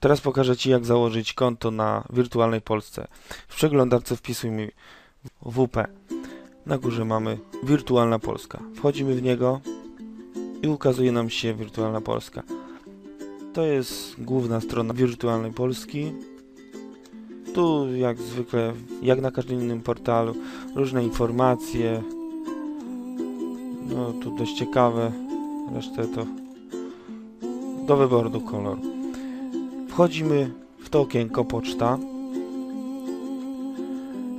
Teraz pokażę Ci, jak założyć konto na Wirtualnej Polsce. W przeglądarce wpisujmy WP. Na górze mamy Wirtualna Polska. Wchodzimy w niego i ukazuje nam się Wirtualna Polska. To jest główna strona Wirtualnej Polski. Tu jak zwykle, jak na każdym innym portalu, różne informacje. No tu dość ciekawe. Resztę to do wyboru do koloru. Wchodzimy w to okienko poczta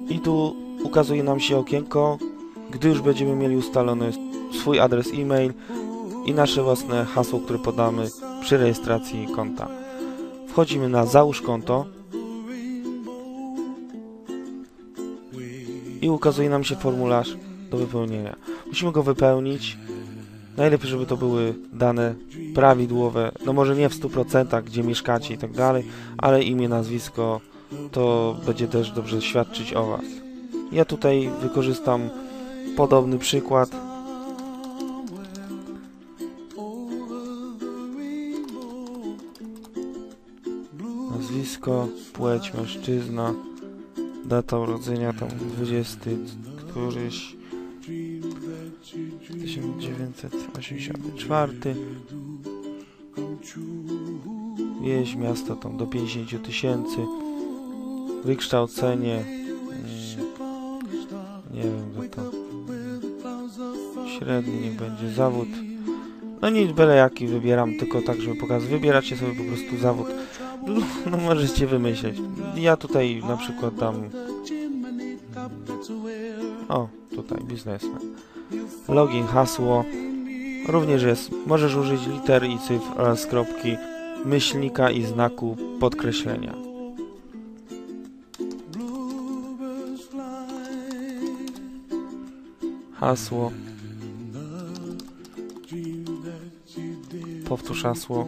i tu ukazuje nam się okienko, gdy już będziemy mieli ustalony swój adres e-mail i nasze własne hasło, które podamy przy rejestracji konta. Wchodzimy na załóż konto i ukazuje nam się formularz do wypełnienia. Musimy go wypełnić. Najlepiej, żeby to były dane prawidłowe, no może nie w 100%, gdzie mieszkacie i tak dalej, ale imię, nazwisko to będzie też dobrze świadczyć o Was. Ja tutaj wykorzystam podobny przykład. Nazwisko, płeć, mężczyzna, data urodzenia tam 20 któryś 1984 wieś, miasto tam do 50 tysięcy. Wykształcenie. Mm, nie wiem co to średni niech będzie zawód. No nic byle jaki wybieram tylko tak żeby pokazać. Wybieracie sobie po prostu zawód. No możecie wymyśleć. Ja tutaj na przykład dam o tutaj biznesmen. Login, hasło również jest możesz użyć liter i cyfr oraz kropki myślnika i znaku podkreślenia. Hasło. Powtórz hasło.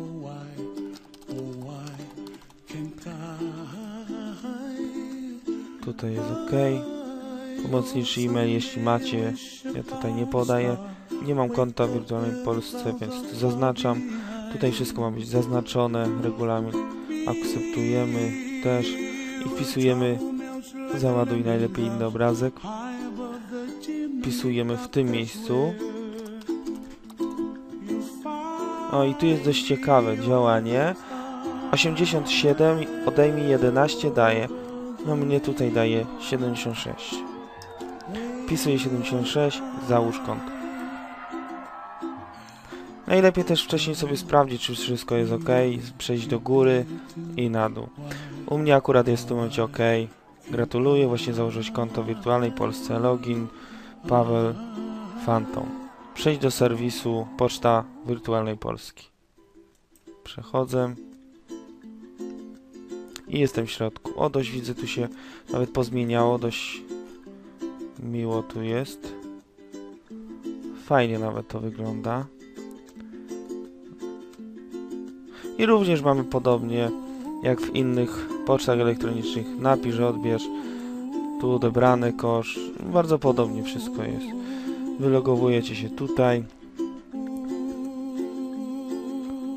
Tutaj jest ok pomocniczy e-mail jeśli macie. Ja tutaj nie podaję. Nie mam konta w wirtualnej Polsce więc zaznaczam. Tutaj wszystko ma być zaznaczone regulamin akceptujemy też i wpisujemy. Załaduj najlepiej inny obrazek. Wpisujemy w tym miejscu. O i tu jest dość ciekawe działanie. 87 odejmij 11 daje no mnie tutaj daje 76 wpisuję 76 załóż konto najlepiej też wcześniej sobie sprawdzić czy wszystko jest ok przejść do góry i na dół u mnie akurat jest w tym momencie ok gratuluję właśnie założyć konto w wirtualnej Polsce login Paweł Fantom Przejdź do serwisu Poczta Wirtualnej Polski. Przechodzę. I jestem w środku. O, dość widzę, tu się nawet pozmieniało, dość miło tu jest. Fajnie nawet to wygląda. I również mamy podobnie jak w innych pocztach elektronicznych. Napisz, odbierz. Tu odebrany kosz. Bardzo podobnie wszystko jest wylogowujecie się tutaj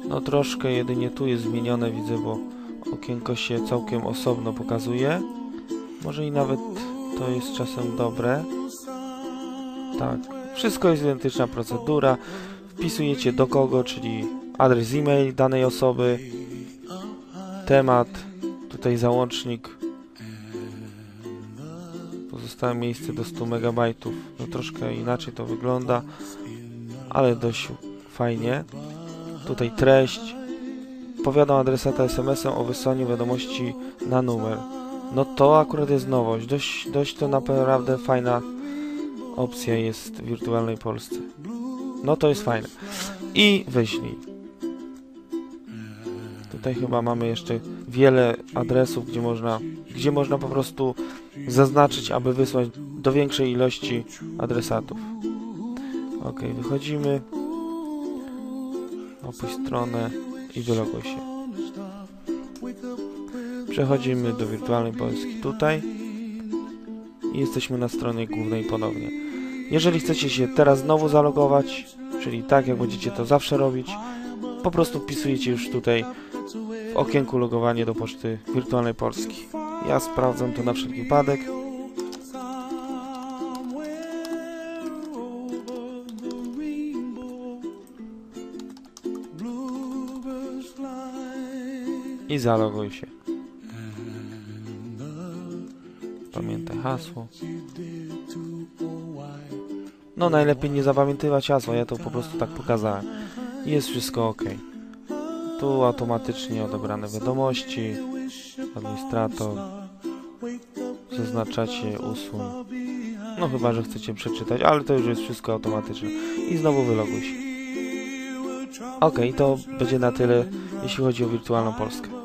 no troszkę jedynie tu jest zmienione widzę, bo okienko się całkiem osobno pokazuje może i nawet to jest czasem dobre tak, wszystko jest identyczna procedura wpisujecie do kogo, czyli adres e-mail danej osoby temat tutaj załącznik pozostałe miejsce do 100 MB. No troszkę inaczej to wygląda, ale dość fajnie. Tutaj treść. Powiadam adresata SMS-em o wysłaniu wiadomości na numer. No to akurat jest nowość. Dość, dość to naprawdę fajna opcja jest w wirtualnej Polsce. No to jest fajne. I wyślij. Tutaj chyba mamy jeszcze wiele adresów, gdzie można, gdzie można po prostu zaznaczyć, aby wysłać do większej ilości adresatów. Ok, wychodzimy. Opuść stronę i wyloguj się. Przechodzimy do wirtualnej Polski tutaj i jesteśmy na stronie głównej ponownie. Jeżeli chcecie się teraz znowu zalogować, czyli tak jak będziecie to zawsze robić, po prostu wpisujecie już tutaj w okienku logowanie do poczty wirtualnej Polski. Ja sprawdzam to na wszelki wypadek. I zaloguj się. Pamiętaj hasło. No najlepiej nie zapamiętywać hasła, ja to po prostu tak pokazałem. Jest wszystko ok. Tu automatycznie odebrane wiadomości. Administrator. Zaznaczacie usuń. No chyba, że chcecie przeczytać, ale to już jest wszystko automatyczne. I znowu wyloguj się. Ok, to będzie na tyle, jeśli chodzi o wirtualną Polskę.